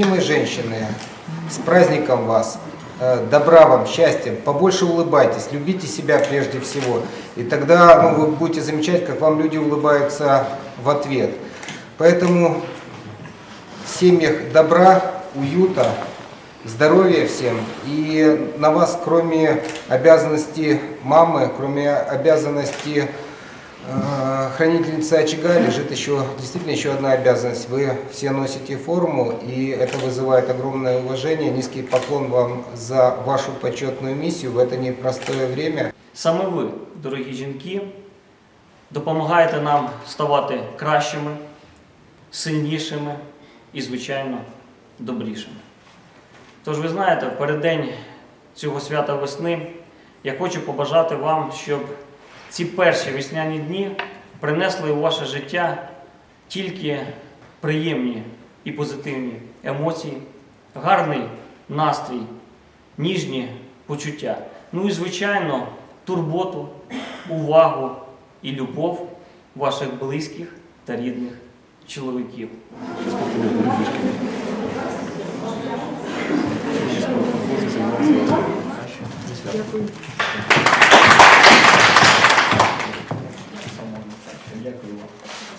Любимые женщины, с праздником вас! Э, Добра вам, счастья, побольше улыбайтесь, любите себя прежде всего. И тогда ну, вы будете замечать, как вам люди улыбаются в ответ. Поэтому в семьях добра, уюта, здоровья всем. И на вас, кроме обязанности мамы, кроме обязанности э, хранительницы очага, лежит еще действительно еще одна обязанность. Вы все носите форму, и это вызывает огромное уважение. Низкий поклон вам за вашу почетную миссию в это непростое время. Саме ви, дорогі жінки, допомагаєте нам ставати кращими, сильнішими і, звичайно, добрішими. Тож ви знаєте, в переддень цього свята весни я хочу побажати вам, щоб ці перші весняні дні принесли у ваше життя тільки приємні і позитивні емоції, гарний настрій, ніжні почуття. Ну і, звичайно, турботу, увагу і любов ваших близьких та рідних чоловіків.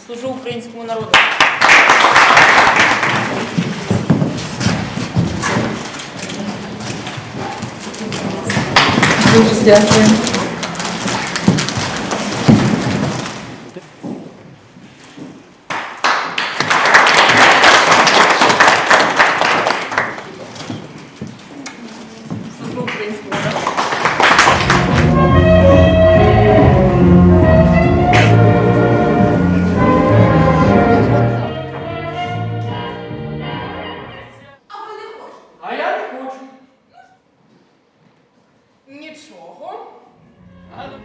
Служу українському народу. Дуже дякую. Nie człowo? Ale...